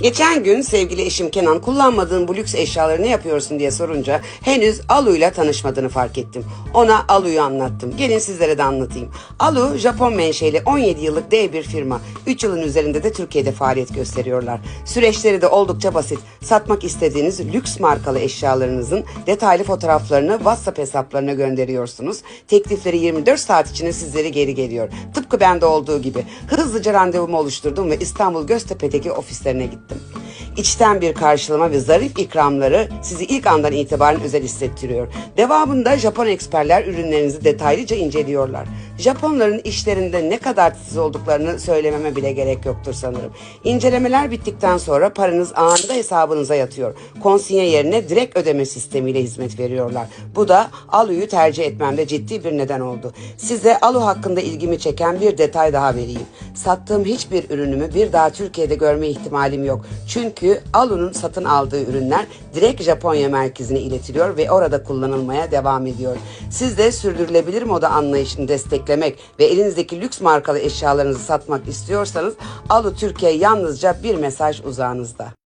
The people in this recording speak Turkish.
Geçen gün sevgili eşim Kenan kullanmadığın bu lüks eşyaları ne yapıyorsun diye sorunca henüz Alu'yla tanışmadığını fark ettim. Ona Alu'yu anlattım. Gelin sizlere de anlatayım. Alu Japon menşeli 17 yıllık dev bir firma. 3 yılın üzerinde de Türkiye'de faaliyet gösteriyorlar. Süreçleri de oldukça basit. Satmak istediğiniz lüks markalı eşyalarınızın detaylı fotoğraflarını WhatsApp hesaplarına gönderiyorsunuz. Teklifleri 24 saat içinde sizlere geri geliyor. Tıpkı bende olduğu gibi. Hızlıca randevumu oluşturdum ve İstanbul Göztepe'deki ofislerine gittim. İçten bir karşılama ve zarif ikramları sizi ilk andan itibaren özel hissettiriyor. Devamında Japon eksperler ürünlerinizi detaylıca inceliyorlar. Japonların işlerinde ne kadar titiz olduklarını söylememe bile gerek yoktur sanırım. İncelemeler bittikten sonra paranız anında hesabınıza yatıyor. Konsinye yerine direkt ödeme sistemiyle hizmet veriyorlar. Bu da Alu'yu tercih etmemde ciddi bir neden oldu. Size Alu hakkında ilgimi çeken bir detay daha vereyim. Sattığım hiçbir ürünümü bir daha Türkiye'de görme ihtimalim yok. Çünkü Alu'nun satın aldığı ürünler direkt Japonya merkezine iletiliyor ve orada kullanılmaya devam ediyor. Siz de sürdürülebilir moda anlayışını desteklemek ve elinizdeki lüks markalı eşyalarınızı satmak istiyorsanız Alu Türkiye yalnızca bir mesaj uzağınızda.